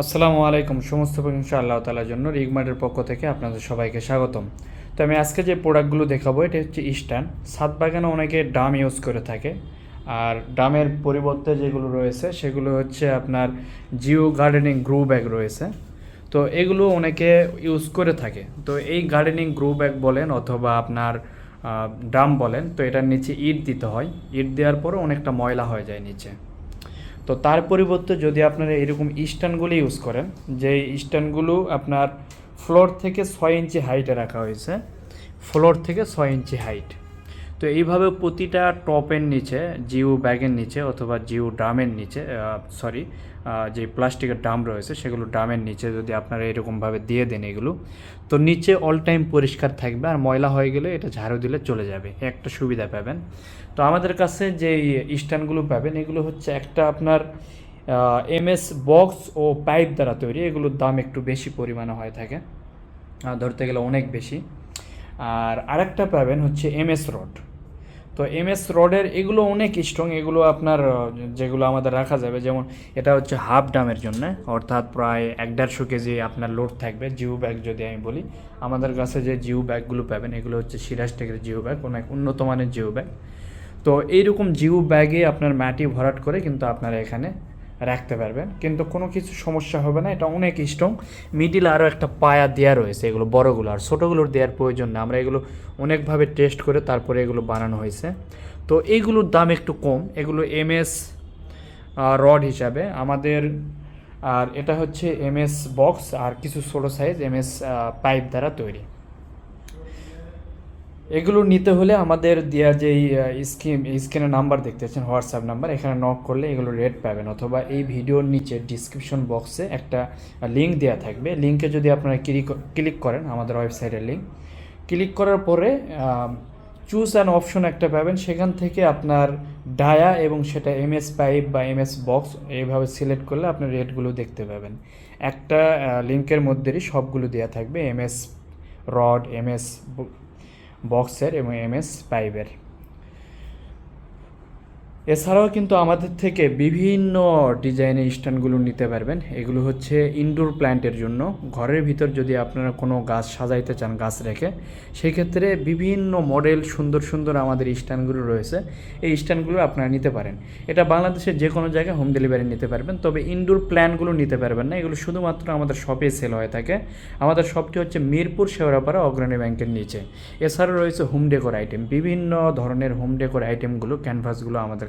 আসসালামু আলাইকুম সমস্ত প্রশংসা আল্লাহ তালার জন্য রিগমার্টের পক্ষ থেকে আপনাদের সবাইকে স্বাগতম। তো আমি আজকে যে প্রোডাক্টগুলো দেখাবো, এটা হচ্ছে ইস্টার্ন। ছাদ বাগানে অনেকে ডাম ইউজ করে থাকে। আর ডামের পরিবর্তে যেগুলো রয়েছে, সেগুলো হচ্ছে আপনার জিও গার্ডেনিং গ্রো ব্যাগ রয়েছে। তো এগুলো অনেকে ইউজ করে থাকে। তো এই গার্ডেনিং গ্রো ব্যাগ বলেন অথবা আপনার ড্রাম বলেন, তো এটার নিচে ইট দিতে হয়। ইট দেওয়ার পরে অনেকটা ময়লা হয়ে যায় নিচে। তো তার পরিবর্তে যদি আপনারা এরকম স্ট্যান্ডগুলো ইউজ করেন যে স্ট্যান্ডগুলো আপনার ফ্লোর থেকে ছয় ইঞ্চি হাইটে রাখা হয়েছে ফ্লোর থেকে ছয় ইঞ্চি হাইট তো এইভাবে প্রতিটা টপের নিচে, জিও ব্যাগের নিচে অথবা জিও ড্রামের নিচে সরি যে প্লাস্টিকের ড্রাম রয়েছে সেগুলো ড্রামের নিচে যদি আপনারা এরকমভাবে দিয়ে দেন এগুলো, তো নিচে অল টাইম পরিষ্কার থাকবে আর ময়লা হয়ে গেলে এটা ঝাড়ু দিলে চলে যাবে, একটা সুবিধা পাবেন। তো আমাদের কাছে যে স্ট্যান্ডগুলো পাবেন এগুলো হচ্ছে একটা আপনার এমএস বক্স ও পাইপ দ্বারা তৈরি, এগুলোর দাম একটু বেশি পরিমাণে হয়ে থাকে ধরতে গেলে অনেক বেশি। আর আরেকটা পাবেন হচ্ছে এমএস রড। তো এম এস রডের এগুলো অনেক স্ট্রং এগুলো আপনার যেগুলো আমাদের রাখা যাবে, যেমন এটা হচ্ছে হাফ ডামের জন্য, অর্থাৎ প্রায় এক দেড়শো কেজি আপনার লোড থাকবে, জিও ব্যাগ যদি আমি বলি। আমাদের কাছে যে জিও ব্যাগগুলো পাবেন, এগুলো হচ্ছে সিরাজ টেকের জিও ব্যাগ অনেক উন্নত মানের জিও ব্যাগ তো এইরকম জিও ব্যাগে আপনার মাটি ভরাট করে কিন্তু আপনারা এখানে রাখতে পারবেন। কিন্তু কোনো কিছু সমস্যা হবে না, এটা অনেক স্ট্রং মিডিল আরও একটা পায়া দেওয়া রয়েছে এগুলো, বড়গুলো। আর ছোটোগুলোর দেওয়ার প্রয়োজন না। আমরা এগুলো অনেকভাবে টেস্ট করে তারপরে এগুলো বানানো হয়েছে। তো এইগুলোর দাম একটু কম। এগুলো এমএস রড হিসাবে। আমাদের, আর এটা হচ্ছে এমএস বক্স আর কিছু ছোটো সাইজ এমএস পাইপ দ্বারা তৈরি। এগুলো নিতে হলে আমাদের দেওয়া যেই স্কিম স্ক্রিনের নাম্বার দেখতে পাচ্ছেন, হোয়াটসঅ্যাপ নাম্বার, এখানে নক করলে এগুলো রেট পাবেন। অথবা এই ভিডিওর নিচে ডিসক্রিপশন বক্সে একটা লিঙ্ক দেওয়া থাকবে। লিঙ্কে যদি আপনারা ক্লিক ক্লিক করেন, আমাদের ওয়েবসাইটের লিঙ্ক ক্লিক করার পরে চুজ অ্যান অপশন একটা পাবেন। সেখান থেকে আপনার ডায়া এবং সেটা এমএস পাইপ বা এমএস বক্স এইভাবে সিলেক্ট করলে আপনার রেটগুলো দেখতে পাবেন। একটা লিঙ্কের মধ্যেই সবগুলো দেওয়া থাকবে। এমএস রড এমএস বক্সের এবং এমএস পাইপের। এছাড়াও কিন্তু আমাদের থেকে বিভিন্ন ডিজাইনের স্ট্যান্ডগুলো নিতে পারবেন। এগুলো হচ্ছে ইনডোর প্ল্যান্টের জন্য। ঘরের ভিতর যদি আপনারা কোনো গাছ সাজাইতে চান, গাছ রেখে, সেক্ষেত্রে বিভিন্ন মডেল সুন্দর সুন্দর আমাদের স্ট্যান্ডগুলো রয়েছে। এই স্ট্যান্ডগুলো আপনারা নিতে পারেন। এটা বাংলাদেশের যে কোনো জায়গায় হোম ডেলিভারি নিতে পারবেন। তবে ইনডোর প্ল্যানগুলো নিতে পারবেন না। এগুলো শুধুমাত্র আমাদের শপে সেল হয়ে থাকে। আমাদের শপটি হচ্ছে মিরপুর শেওড়াপাড়া অগ্রণী ব্যাংকের নিচে। এছাড়াও রয়েছে হোম ডেকোর আইটেম বিভিন্ন ধরনের হোম ডেকোর আইটেমগুলো ক্যানভাসগুলো আমাদের